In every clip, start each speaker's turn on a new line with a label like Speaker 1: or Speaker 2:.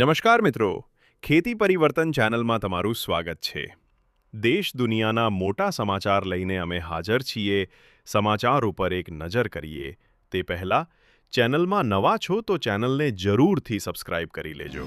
Speaker 1: નમસ્કાર મિત્રો. ખેતી પરિવર્તન ચેનલમાં તમારું સ્વાગત છે. દેશ દુનિયાના મોટા સમાચાર લઈને અમે હાજર છીએ. સમાચાર ઉપર એક નજર કરીએ. તે પહેલાં, ચેનલમાં નવા છો તો ચેનલને જરૂરથી સબસ્ક્રાઇબ કરી લેજો.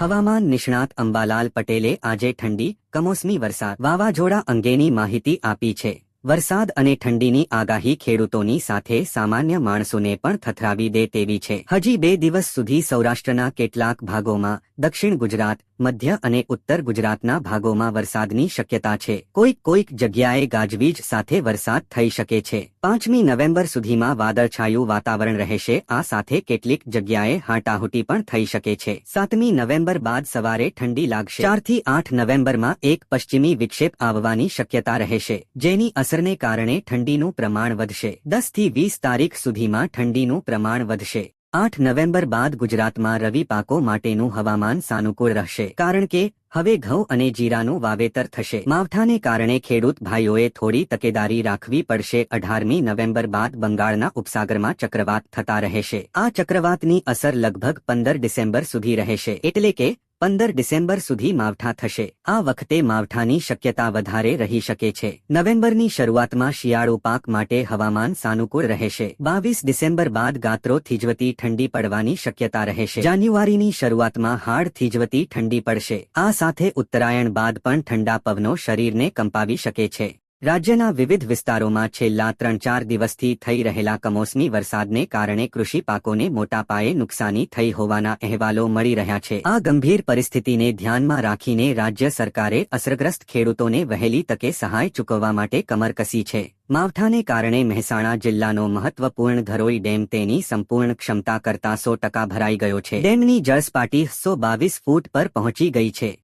Speaker 2: હવામાન નિષ્ણાત અંબાલાલ પટેલે આજે ઠંડી, કમોસમી વરસાદ વાવાઝોડા અંગેની માહિતી આપી છે. વરસાદ અને ઠંડીની આગાહી ખેડૂતોની સાથે સામાન્ય માણસોને પણ થથરાવી દે તેવી છે. હજી બે દિવસ સુધી સૌરાષ્ટ્રના કેટલાક ભાગોમાં દક્ષિણ ગુજરાત, મધ્ય અને ઉત્તર ગુજરાતના ભાગોમાં વરસાદની શક્યતા છે. કોઈક કોઈક જગ્યાએ ગાજવીજ સાથે વરસાદ થઈ શકે છે. પાંચમી નવેમ્બર સુધીમાં વાદળછાયું વાતાવરણ રહેશે. આ સાથે કેટલીક જગ્યાએ હાટાહુટી પણ થઈ શકે છે. સાતમી નવેમ્બર બાદ સવારે ઠંડી લાગશે. ચારથી આઠ નવેમ્બરમાં એક પશ્ચિમી વિક્ષેપ આવવાની શક્યતા રહેશે. જેની અસરને કારણે ઠંડીનું પ્રમાણ વધશે. દસથી વીસ તારીખ સુધીમાં ઠંડીનું પ્રમાણ વધશે. આઠ નવેમ્બર બાદ ગુજરાતમાં રવિ પાકો માટેનું હવામાન સાનુકૂળ રહેશે. કારણ કે, હવે ઘઉં અને જીરાનું વાવેતર થશે. માવઠાને કારણે ખેડૂત ભાઈઓએ થોડી તકેદારી રાખવી પડશે. અઢારમી નવેમ્બર બાદ બંગાળના ઉપસાગરમાં ચક્રવાત થતા રહેશે. આ ચક્રવાતની અસર લગભગ પંદર ડિસેમ્બર સુધી રહેશે. એટલે કે પંદર ડિસેમ્બર સુધી માવઠા થશે. આ વખતે માવઠાની શક્યતા વધારે રહી શકે છે. નવેમ્બરની શરૂઆતમાં શિયાળુ પાક માટે હવામાન સાનુકૂળ રહેશે. બાવીસ ડિસેમ્બર બાદ ગાત્રો થીજવતી ઠંડી પડવાની શક્યતા રહેશે. જાન્યુઆરીની શરૂઆતમાં હાડ થીજવતી ઠંડી પડશે. આ સાથે ઉત્તરાયણ બાદ પણ ઠંડા પવનો શરીરને કંપાવી શકે છે. રાજ્યના વિવિધ વિસ્તારોમાં છેલ્લા ત્રણ ચાર દિવસથી થઈ રહેલા કમોસમી વરસાદને કારણે કૃષિ પાકોને મોટા પાયે નુકસાની થઈ હોવાના અહેવાલો મળી રહ્યા છે. આ ગંભીર પરિસ્થિતિને ધ્યાનમાં રાખીને રાજ્ય સરકારે અસરગ્રસ્ત ખેડૂતોને વહેલી તકે સહાય ચૂકવવા માટે કમર કસી છે. માવઠાને કારણે મહેસાણા જિલ્લાનો મહત્વપૂર્ણ ધરોઈ ડેમ તેની સંપૂર્ણ ક્ષમતા કરતા સો ટકા ભરાઈ ગયો છે. ડેમની જળસપાટી સો બાવીસ ફૂટ પર પહોંચી ગઈ છે.